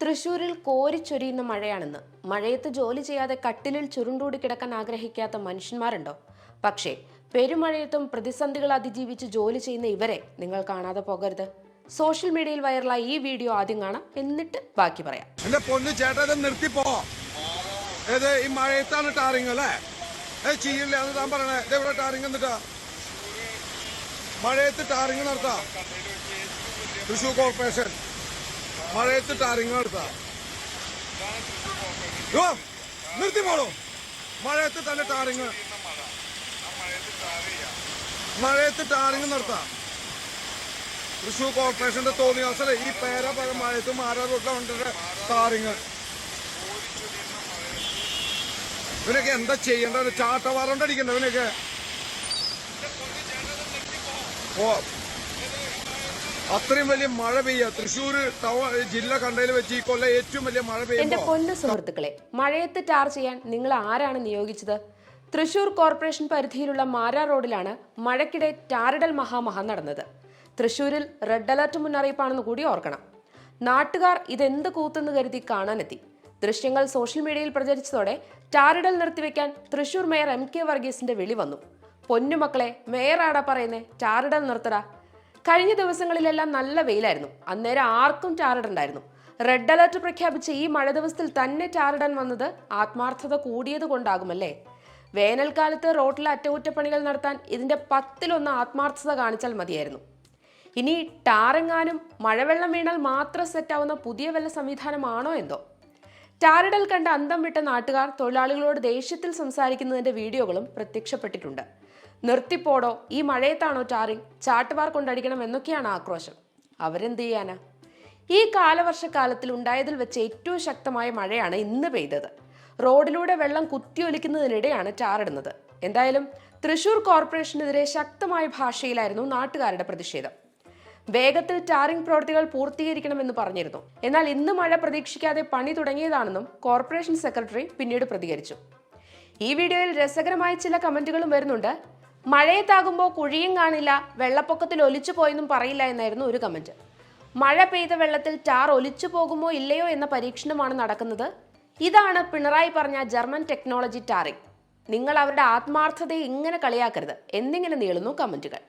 തൃശൂരിൽ കോരിച്ചൊരിയുന്ന മഴയാണെന്ന്. മഴയത്ത് ജോലി ചെയ്യാതെ കട്ടിലിൽ ചുരുണ്ടൂടി കിടക്കാൻ ആഗ്രഹിക്കാത്ത മനുഷ്യന്മാരുണ്ടോ? പക്ഷേ പെരുമഴയത്തും പ്രതിസന്ധികൾ അതിജീവിച്ച് ജോലി ചെയ്യുന്ന ഇവരെ നിങ്ങൾ കാണാതെ പോകരുത്. സോഷ്യൽ മീഡിയയിൽ വൈറലായ ഈ വീഡിയോ ആദ്യം കാണാം. എന്നിട്ട് ബാക്കി പറയാം. പൊന്നു ചേട്ടൻ ഈ മഴയത്താണ് ടാറിങ് ടാറിങ് മഴയത്ത് ടാറിങ് നടത്താം. തൃശൂർ കോർപ്പറേഷൻ. മഴയത്ത് ടാറിങ് നടത്താം. നിർത്തി പോളൂ മഴയത്ത് തന്നെ ടാറിങ് മഴയത്ത് ടാറിങ് നടത്താം. തൃശൂർ കോർപ്പറേഷന്റെ തോന്നിയാസല്ലേ ഈ പേര പല മഴയത്ത് റോട്ടിലുണ്ട് ടാറിങ്. ഇവനൊക്കെ എന്താ ചെയ്യേണ്ടത്? ചാട്ടവാറുണ്ടടിക്കണ്ട ഇവനൊക്കെ. ഓ അത്രയും വലിയ മഴ പെയ്യുക തൃശ്ശൂർ ജില്ല കണ്ടതിൽ വെച്ച് ഈ കൊല്ലം ഏറ്റവും വലിയ മഴ എന്റെ പൊന്ന സുഹൃത്തുക്കളെ മഴയത്ത് ടാർ ചെയ്യാൻ നിങ്ങൾ ആരാണ് നിയോഗിച്ചത്? തൃശൂർ കോർപ്പറേഷൻ പരിധിയിലുള്ള മാരാ റോഡിലാണ് മഴയ്ക്കിടെ ടാറിടൽ മഹാമഹ നടന്നത്. തൃശൂരിൽ റെഡ് അലർട്ട് മുന്നറിയിപ്പാണെന്ന് കൂടി ഓർക്കണം. നാട്ടുകാർ ഇതെന്ത് കൂത്തെന്ന് കരുതി കാണാനെത്തി. ദൃശ്യങ്ങൾ സോഷ്യൽ മീഡിയയിൽ പ്രചരിച്ചതോടെ ടാറിടൽ നിർത്തിവെക്കാൻ തൃശൂർ മേയർ എം കെ വർഗീസിന്റെ വിളി വന്നു. പൊന്നുമക്കളെ മേയറാടാ പറയുന്നേ ടാറിടൽ നിർത്തടാ. കഴിഞ്ഞ ദിവസങ്ങളിലെല്ലാം നല്ല വെയിലായിരുന്നു. അന്നേരം ആർക്കും ടാറിടണ്ടായിരുന്നു. റെഡ് അലർട്ട് പ്രഖ്യാപിച്ച ഈ മഴ ദിവസത്തിൽ തന്നെ ടാറിടാൻ വന്നത് ആത്മാർത്ഥത കൂടിയത് കൊണ്ടാകുമല്ലേ? വേനൽക്കാലത്ത് റോഡിലെ അറ്റകുറ്റപ്പണികൾ നടത്താൻ ഇതിന്റെ പത്തിലൊന്ന് ആത്മാർത്ഥത കാണിച്ചാൽ മതിയായിരുന്നു. ഇനി ടാറെങ്ങാനും മഴവെള്ളം വീണാൽ മാത്രം സെറ്റാവുന്ന പുതിയ വെള്ള സംവിധാനമാണോ എന്തോ? ടാറിടൽ കണ്ട അന്തം വിട്ട നാട്ടുകാർ തൊഴിലാളികളോട് ദേഷ്യത്തിൽ സംസാരിക്കുന്നതിന്റെ വീഡിയോകളും പ്രത്യക്ഷപ്പെട്ടിട്ടുണ്ട്. നിർത്തിപ്പോടോ ഈ മഴയത്താണോ ടാറിങ്? ചാട്ടുപാർ കൊണ്ടടിക്കണം എന്നൊക്കെയാണ് ആക്രോശം. അവരെന്ത് ചെയ്യാനാ? ഈ കാലവർഷക്കാലത്തിൽ ഉണ്ടായതിൽ വെച്ച് ഏറ്റവും ശക്തമായ മഴയാണ് ഇന്ന് പെയ്തത്. റോഡിലൂടെ വെള്ളം കുത്തിയൊലിക്കുന്നതിനിടെയാണ് ടാറിടുന്നത്. എന്തായാലും തൃശൂർ കോർപ്പറേഷനെതിരെ ശക്തമായ ഭാഷയിലായിരുന്നു നാട്ടുകാരുടെ പ്രതിഷേധം. വേഗത്തിൽ ടാറിംഗ് പ്രവൃത്തികൾ പൂർത്തീകരിക്കണമെന്ന് പറഞ്ഞിരുന്നു. എന്നാൽ ഇന്ന് മഴ പ്രതീക്ഷിക്കാതെ പണി തുടങ്ങിയതാണെന്നും കോർപ്പറേഷൻ സെക്രട്ടറി പിന്നീട് പ്രതികരിച്ചു. ഈ വീഡിയോയിൽ രസകരമായ ചില കമന്റുകളും വരുന്നുണ്ട്. മഴയത്താകുമ്പോൾ കുഴിയും കാണില്ല വെള്ളപ്പൊക്കത്തിൽ ഒലിച്ചു പോയെന്നും പറയില്ല എന്നായിരുന്നു ഒരു കമന്റ്. മഴ പെയ്ത വെള്ളത്തിൽ ടാർ ഒലിച്ചു പോകുമോ ഇല്ലയോ എന്ന പരീക്ഷണമാണ് നടക്കുന്നത്. ഇതാണ് പിണറായി പറഞ്ഞ ജർമ്മൻ ടെക്നോളജി ടാറിംഗ്. നിങ്ങൾ അവരുടെ ആത്മാർത്ഥതയെ ഇങ്ങനെ കളിയാക്കരുത്. എന്നിങ്ങനെ നീളുന്നു കമന്റുകൾ.